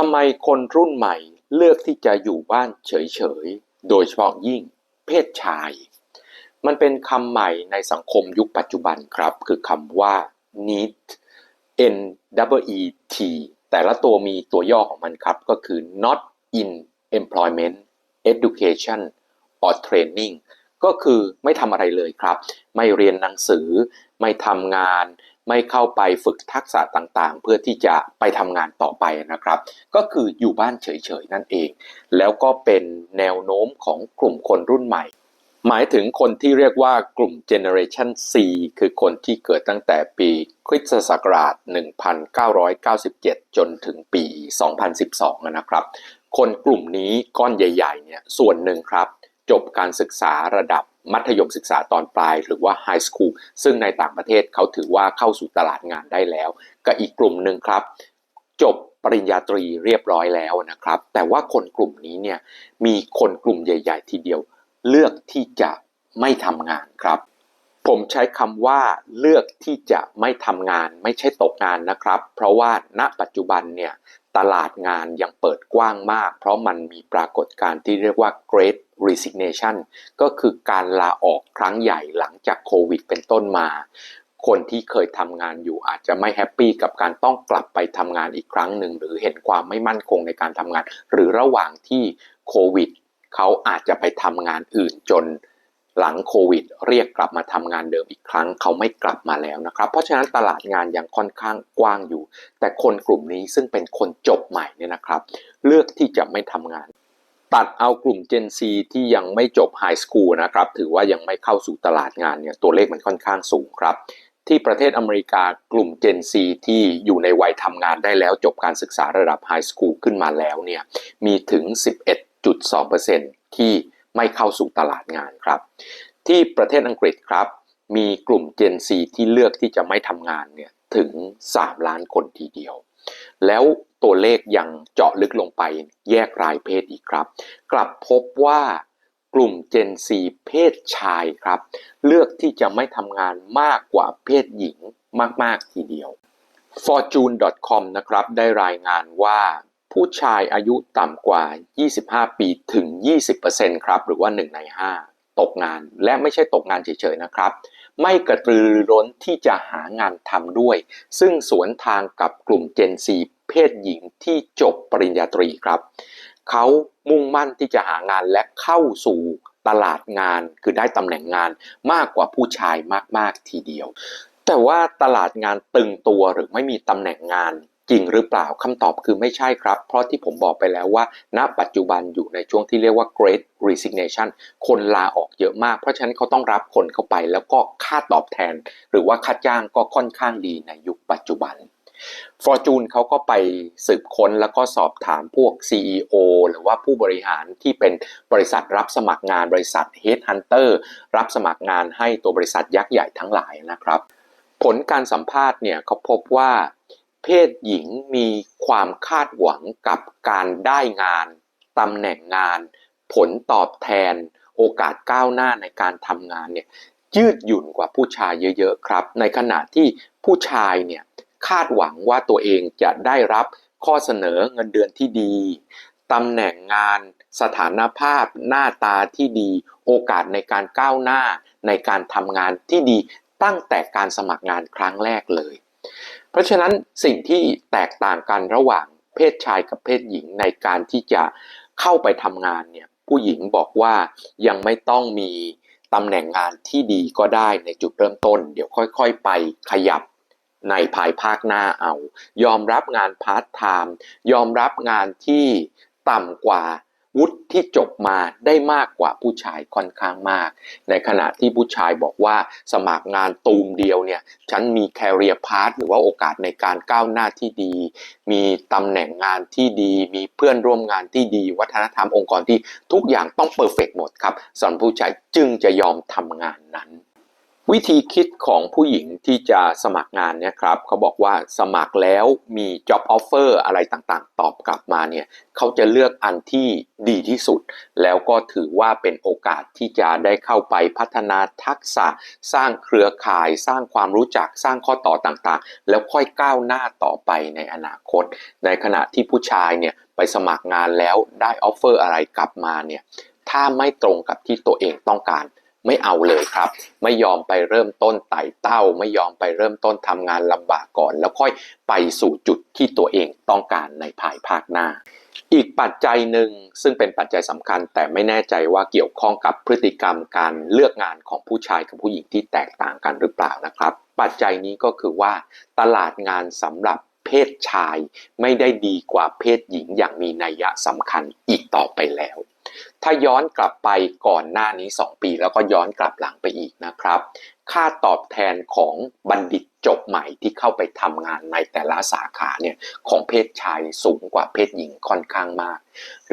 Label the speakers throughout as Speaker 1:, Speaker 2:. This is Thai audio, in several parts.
Speaker 1: ทำไมคนรุ่นใหม่เลือกที่จะอยู่บ้านเฉยๆ โดยเฉพาะยิ่งเพศชาย มันเป็นคำใหม่ในสังคมยุคปัจจุบันครับ คือคำว่า need n w e t แต่ละตัวมีตัวย่อของมันครับ ก็คือ not in employment education or training ก็คือไม่ทำอะไรเลยครับ ไม่เรียนหนังสือ ไม่ทำงาน ไม่เข้าไปฝึกทักษะต่างๆ เพื่อที่จะไปทำงานต่อไปนะครับ ก็คืออยู่บ้านเฉยๆนั่นเอง แล้วก็เป็นแนวโน้มของกลุ่มคนรุ่นใหม่ หมายถึงคนที่เรียกว่ากลุ่ม Generation C คือคนที่เกิดตั้งแต่ปีคริสตศักราช 1997 จนถึงปี 2012 นะครับ คนกลุ่มนี้ก้อนใหญ่ๆเนี่ยส่วนหนึ่งครับ จบการศึกษาระดับมัธยมศึกษาตอนปลาย หรือว่าไฮสคูลซึ่งในต่างประเทศเขาถือว่าเข้าสู่ตลาดงานได้แล้ว กับอีกกลุ่มหนึ่งครับ จบปริญญาตรีเรียบร้อยแล้วนะครับ แต่ว่าคนกลุ่มนี้เนี่ยมีคนกลุ่มใหญ่ ๆ ทีเดียว เลือกที่จะไม่ทำงานครับ ผมใช้คำว่าเลือกที่จะไม่ทำงานไม่ใช่ตกงานนะครับ เพราะว่าณปัจจุบันเนี่ย ตลาดงานยังเปิดกว้างมาก เพราะมันมีปรากฏการณ์ที่เรียกว่า Great Resignation ก็คือการลาออกครั้งใหญ่หลังจากโควิดเป็นต้นมา คนที่เคยทำงานอยู่อาจจะไม่แฮปปี้กับการต้องกลับไปทำงานอีกครั้งหนึ่ง หรือเห็นความไม่มั่นคงในการทำงาน หรือระหว่างที่โควิดเขาอาจจะไปทำงานอื่นจน หลังโควิด เรียกกลับมาทำงานเดิมอีกครั้ง เขาไม่กลับมาแล้วนะครับ เพราะฉะนั้นตลาดงานยังค่อนข้างกว้างอยู่ แต่คนกลุ่มนี้ซึ่งเป็นคนจบใหม่เนี่ยนะครับ เลือกที่จะไม่ทำงาน ตัดเอากลุ่ม Gen Z ที่ยังไม่จบไฮสคูลนะครับ ถือว่ายังไม่เข้าสู่ตลาดงานเนี่ยตัวเลขมันค่อนข้างสูงครับที่ประเทศอเมริกากลุ่ม Gen Z ที่อยู่ในวัยทำงานได้แล้วจบการศึกษาระดับไฮสคูลขึ้นมาแล้วเนี่ยมีถึง 11.2%ที่ ไม่เข้าสู่ตลาดงานครับ ที่ประเทศอังกฤษครับ มีกลุ่ม Gen Z ที่เลือกที่จะไม่ทำงานเนี่ยถึง 3 ล้านคนทีเดียว แล้วตัวเลขยังเจาะลึกลงไปแยกรายเพศอีกครับ กลับพบว่ากลุ่ม Gen Z เพศชายครับ เลือกที่จะไม่ทำงานมากกว่าเพศหญิงมาก ๆ ทีเดียว fortune.com นะครับ ได้รายงานว่า ผู้ชายอายุต่ำกว่า 25 ปีถึง 20%ครับ หรือว่า 1 ใน 5 ตกงาน และไม่ใช่ตกงานเฉยๆนะครับ ไม่กระตือรือร้นที่จะหางานทำด้วย ซึ่งสวนทางกับกลุ่ม Gen Z เพศหญิงที่จบปริญญาตรีครับ เขามุ่งมั่นที่จะหางานและเข้าสู่ตลาดงาน คือได้ตำแหน่งงานมากกว่าผู้ชายมากๆทีเดียว แต่ว่าตลาดงานตึงตัวหรือไม่มีตำแหน่งงาน จริงหรือเปล่าคำตอบคือไม่ใช่ครับ เพราะที่ผมบอกไปแล้วว่า ณ ปัจจุบันอยู่ในช่วงที่เรียกว่า Great Resignation คนลาออกเยอะมาก เพราะฉะนั้นเขาต้องรับคนเข้าไป แล้วก็ค่าตอบแทน หรือว่าค่าจ้างก็ค่อนข้างดีในยุคปัจจุบัน Fortune เขาก็ไปสืบค้นแล้วก็สอบถามพวก CEO หรือว่าผู้บริหารที่เป็นบริษัทรับสมัครงานบริษัท Headhunter รับสมัครงานให้ตัวบริษัทยักษ์ใหญ่ทั้งหลายนะครับ ผลการสัมภาษณ์เนี่ยเขาพบว่า เพศหญิงมีความคาดหวังกับการได้งานตำแหน่งงาน ผลตอบแทน โอกาสก้าวหน้าในการทำงานเนี่ยยืดหยุ่นกว่าผู้ชายเยอะ ๆ ครับ ในขณะที่ผู้ชายเนี่ยคาดหวังว่าตัวเองจะได้รับข้อเสนอเงินเดือนที่ดีตำแหน่งงานสถานภาพหน้าตาที่ดี โอกาสในการก้าวหน้าในการทำงานที่ดีตั้งแต่การสมัครงานครั้งแรกเลย เพราะฉะนั้นสิ่งที่แตกต่างกันระหว่างเพศชายกับเพศหญิงในการที่จะเข้าไปทำงานเนี่ยผู้หญิงบอกว่ายังไม่ต้องมีตำแหน่งงานที่ดีก็ได้ในจุดเริ่มต้น เดี๋ยวค่อยๆไปขยับในภายภาคหน้าเอา ยอมรับงานพาร์ทไทม์ยอมรับงานที่ต่ำกว่า วุฒิที่จบมาได้มากกว่าผู้ชายค่อนข้างมาก ในขณะที่ผู้ชายบอกว่าสมัครงานตูมเดียวเนี่ยฉันมีแคริเอร์พาร์ทหรือว่าโอกาสในการก้าวหน้าที่ดี มีตำแหน่งงานที่ดี มีเพื่อนร่วมงานที่ดี วัฒนธรรมองค์กรที่ทุกอย่างต้องเปอร์เฟกหมดครับสำหรับผู้ชายจึงจะยอมทำงานนั้น วิธีคิดของผู้หญิงที่จะสมัครงานเนี่ยครับเขาบอกว่าสมัครแล้วมี job offer อะไรต่างๆ ตอบกลับมาเนี่ยเขาจะเลือกอันที่ดีที่สุด แล้วก็ถือว่าเป็นโอกาสที่จะได้เข้าไปพัฒนาทักษะ สร้างเครือข่าย สร้างความรู้จักสร้างข้อต่อต่างๆ แล้วค่อยก้าวหน้าต่อไปในอนาคต ในขณะที่ผู้ชายเนี่ยไปสมัครงานแล้วได้ออฟเฟอร์อะไรกลับมาเนี่ยถ้าไม่ตรงกับที่ตัวเองต้องการ ไม่เอาเลยครับ ไม่ยอมไปเริ่มต้นไต่เต้า ไม่ยอมไปเริ่มต้นทำงานลำบากก่อน แล้วค่อยไปสู่จุดที่ตัวเองต้องการในภายภาคหน้า อีกปัจจัยหนึ่งซึ่งเป็นปัจจัยสำคัญ แต่ไม่แน่ใจว่าเกี่ยวข้องกับพฤติกรรมการเลือกงานของผู้ชายกับผู้หญิงที่แตกต่างกันหรือเปล่านะครับ ปัจจัยนี้ก็คือว่า ตลาดงานสำหรับเพศชาย ไม่ได้ดีกว่าเพศหญิงอย่างมีนัยสำคัญอีกต่อไปแล้ว ถ้าย้อนกลับไปก่อนหน้านี้ 2 ปี แล้วก็ย้อนกลับหลังไปอีกนะครับ ค่าตอบแทนของบัณฑิตจบใหม่ที่เข้าไปทำงานในแต่ละสาขาเนี่ยของเพศชายสูงกว่าเพศหญิงค่อนข้างมาก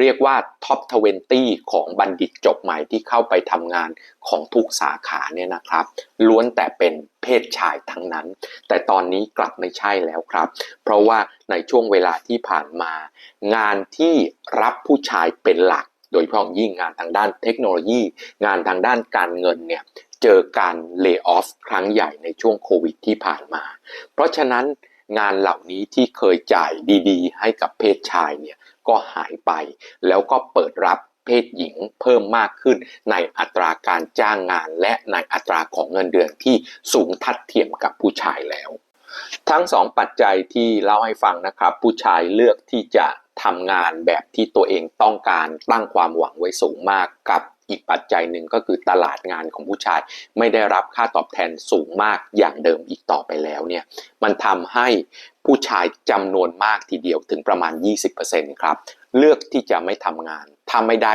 Speaker 1: เรียกว่าท็อป 20 ของบัณฑิตจบใหม่ที่เข้าไปทำงานของทุกสาขาเนี่ยนะครับ ล้วนแต่เป็นเพศชายทั้งนั้น แต่ตอนนี้กลับไม่ใช่แล้วครับ เพราะว่าในช่วงเวลาที่ผ่านมา งานที่รับผู้ชายเป็นหลัก โดยเฉพาะยิ่งงานทางด้านเทคโนโลยี งานทางด้านการเงินเนี่ยเจอการเลิกออฟครั้งใหญ่ในช่วงโควิดที่ผ่านมา เพราะฉะนั้นงานเหล่านี้ที่เคยจ่ายดีๆ ให้กับเพศชายเนี่ยก็หายไป แล้วก็เปิดรับเพศหญิงเพิ่มมากขึ้นในอัตราการจ้างงานและในอัตราของเงินเดือนที่สูงทัดเทียมกับผู้ชายแล้ว ทั้งสองปัจจัยที่เล่าให้ฟังนะครับ ผู้ชายเลือกที่จะ ทำงานแบบที่ตัวเองต้องการตั้งความหวังไว้สูงมากกับอีกปัจจัยหนึ่งก็คือตลาดงานของผู้ชาย ไม่ได้รับค่าตอบแทนสูงมากอย่างเดิมอีกต่อไปแล้วเนี่ยมันทำให้ผู้ชายจำนวนมากทีเดียวถึงประมาณ 20%ครับเลือกที่จะไม่ทำงานถ้าไม่ได้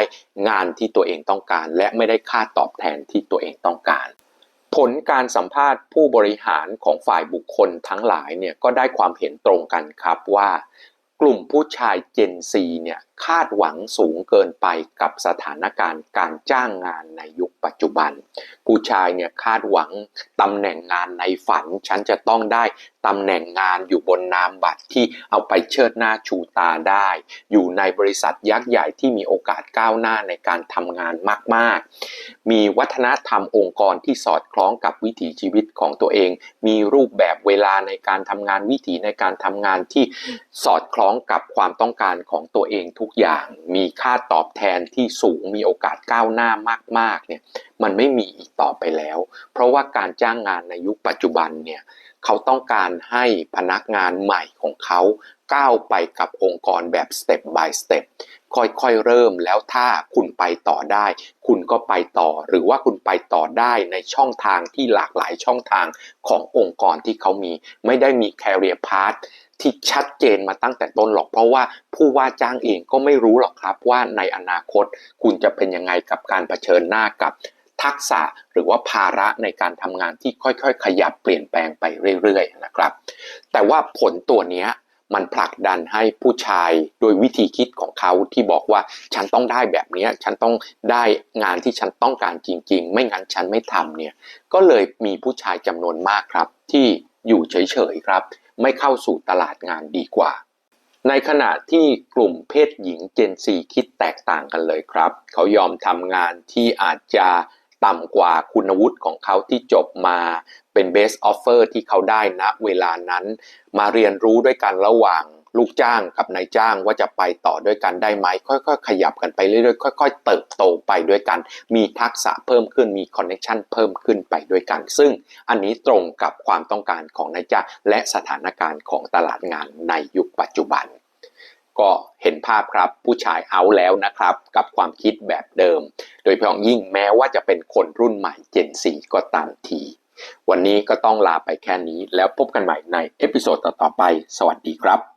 Speaker 1: งานที่ตัวเองต้องการ และไม่ได้ค่าตอบแทนที่ตัวเองต้องการ ผลการสัมภาษณ์ผู้บริหารของฝ่ายบุคคลทั้งหลายเนี่ยก็ได้ความเห็นตรงกันครับว่า กลุ่มผู้ชาย Gen Z เนี่ยคาดหวังสูงเกินไปกับสถานการณ์การจ้างงานในยุคปัจจุบัน ผู้ชายเนี่ยคาดหวังตำแหน่งงานในฝัน ฉันจะต้องได้ ตำแหน่งงานอยู่บนนามบัตรที่เอาไปเชิดหน้าชูตาได้ อยู่ในบริษัทยักษ์ใหญ่ที่มีโอกาสก้าวหน้าในการทำงานมาก ๆ มีวัฒนธรรมองค์กรที่สอดคล้องกับวิถีชีวิตของตัวเอง มีรูปแบบเวลาในการทำงานวิถีในการทำงานที่สอดคล้องกับความต้องการของตัวเองทุกอย่าง มีค่าตอบแทนที่สูง มีโอกาสก้าวหน้ามาก ๆ เนี่ย มันไม่มีอีกต่อไปแล้ว เพราะว่าการจ้างงานในยุคปัจจุบันเนี่ย เขาต้องการให้พนักงานใหม่ของเขาก้าวไปกับองค์กรแบบ step by step ค่อยๆเริ่มแล้วถ้าคุณไปต่อได้ คุณก็ไปต่อ หรือว่าคุณไปต่อได้ในช่องทางที่หลากหลายช่องทางขององค์กรที่เขามี ไม่ได้มี career path ที่ชัดเจนมาตั้งแต่ต้นหรอก เพราะว่าผู้ว่าจ้างเองก็ไม่รู้หรอกครับว่าในอนาคต คุณจะเป็นยังไงกับการเผชิญหน้ากับ ทักษะหรือว่าภาระในการทำงานที่ค่อยๆ ขยับเปลี่ยนแปลงไปเรื่อยๆนะครับ แต่ว่าผลตัวนี้มันผลักดันให้ผู้ชายโดยวิธีคิดของเขาที่บอกว่าฉันต้องได้แบบนี้ฉันต้องได้งานที่ฉันต้องการจริง ๆ ไม่งั้นฉันไม่ทำเนี่ยก็เลยมีผู้ชายจำนวนมากครับ ที่อยู่เฉยๆครับ ไม่เข้าสู่ตลาดงานดีกว่า ในขณะที่กลุ่มเพศหญิงเจนซีคิดแตกต่างกันเลยครับ เขายอมทำงานที่อาจจะ ต่ำกว่าคุณวุฒิของเขาที่จบมาเป็น best offer ที่เขาได้ณเวลานั้น มาเรียนรู้ด้วยกันระหว่างลูกจ้างกับนายจ้างว่าจะไปต่อด้วยกันได้ไหมค่อยๆ ขยับกันไปเรื่อยๆค่อยๆ เติบโตไปด้วยกัน มีทักษะเพิ่มขึ้นมีคอนเน c ชันเพิ่มขึ้นไปด้วยกัน ซึ่งอันนี้ตรงกับความต้องการของนายจ้างและสถานการณ์ของตลาดงานในยุคปัจจุบัน ก็ เห็นภาพครับผู้ชายเอาแล้วนะครับ กับความคิดแบบเดิม โดยเฉพาะยิ่งแม้ว่าจะเป็นคนรุ่นใหม่เจนซีก็ตามที วันนี้ก็ต้องลาไปแค่นี้แล้วพบกันใหม่ในเอพิโซดต่อๆไป สวัสดีครับ